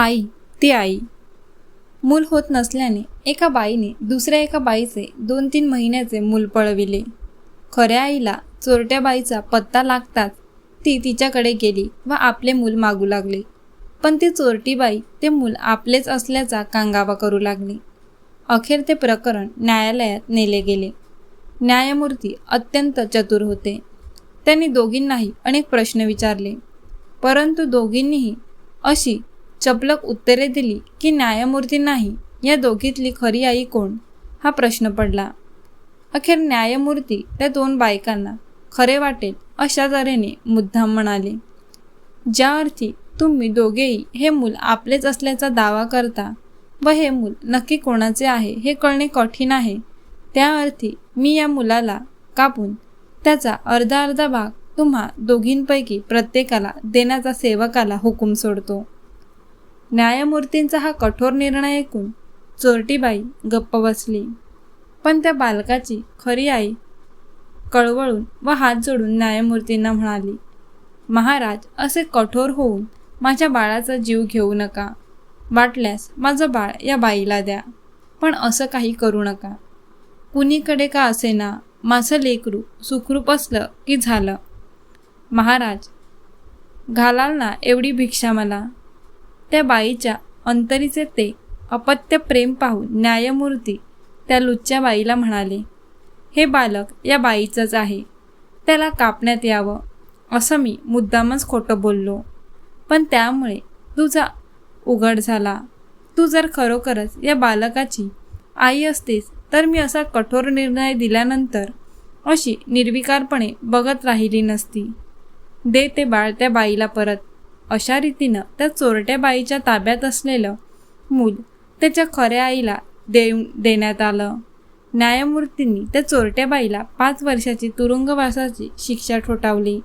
आई ती आई. मूल होत नसल्याने एका बाईने दुसऱ्या एका बाईचे दोन तीन महिन्याचे मूल पळविले. खऱ्या आईला चोरट्या बाईचा पत्ता लागताच ती तिच्याकडे गेली व आपले मूल मागू लागले. पण ती चोरटी बाई ते मूल आपलेच असल्याचा कांगावा करू लागली. अखेर ते प्रकरण न्यायालयात नेले गेले. न्यायमूर्ती अत्यंत चतुर होते. त्यांनी दोघींनाही अनेक प्रश्न विचारले. परंतु दोघींनीही अशी चपलक उत्तरे दिली की न्यायमूर्ती नाही या दोघीतली खरी आई कोण? हा प्रश्न पडला. अखेर न्यायमूर्ती त्या दोन बायकांना खरे वाटेल अशा तऱ्हेने मुद्दाम म्हणाले ज्या अर्थी तुम्ही दोघेही हे मूल आपलेच असल्याचा दावा करता व हे मूल नक्की कोणाचे आहे हे कळणे कठीण आहे त्या अर्थी मी या मुलाला कापून त्याचा अर्धा अर्धा भाग तुम्हा दोघींपैकी प्रत्येकाला देण्याचा सेवकाला हुकूम सोडतो. न्यायमूर्तींचा हा कठोर निर्णय ऐकून चोरटीबाई गप्प बसली. पण त्या बालकाची खरी आई कळवळून व हात जोडून न्यायमूर्तींना म्हणाली महाराज असे कठोर होऊन माझ्या बाळाचा जीव घेऊ नका. वाटल्यास माझं बाळ या बाईला द्या. पण असं काही करू नका. कुणीकडे का असेना माझं लेकरू सुखरूप असलं की झालं. महाराज घालाल ना एवढी भिक्षा मला. त्या बाईच्या अंतरीचे ते अपत्य प्रेम पाहून न्यायमूर्ती त्या लुच्च्या बाईला म्हणाले हे बालक या बाईचंच आहे. त्याला कापण्यात यावं असं मी मुद्दामच खोटं बोललो. पण त्यामुळे तुझा उघड झाला. तू जर खरोखरच या बालकाची आई असतेस तर मी असा कठोर निर्णय दिल्यानंतर अशी निर्विकारपणे बघत राहिली नसती. दे ते बाळ त्या बाईला परत. अशा रीतीनं त्या चोरट्या बाईच्या ताब्यात असलेलं मूल त्याच्या खऱ्या आईला देव देण्यात आलं. न्यायमूर्तींनी त्या चोरट्या बाईला पाच वर्षाची तुरुंगवासाची शिक्षा ठोठावली.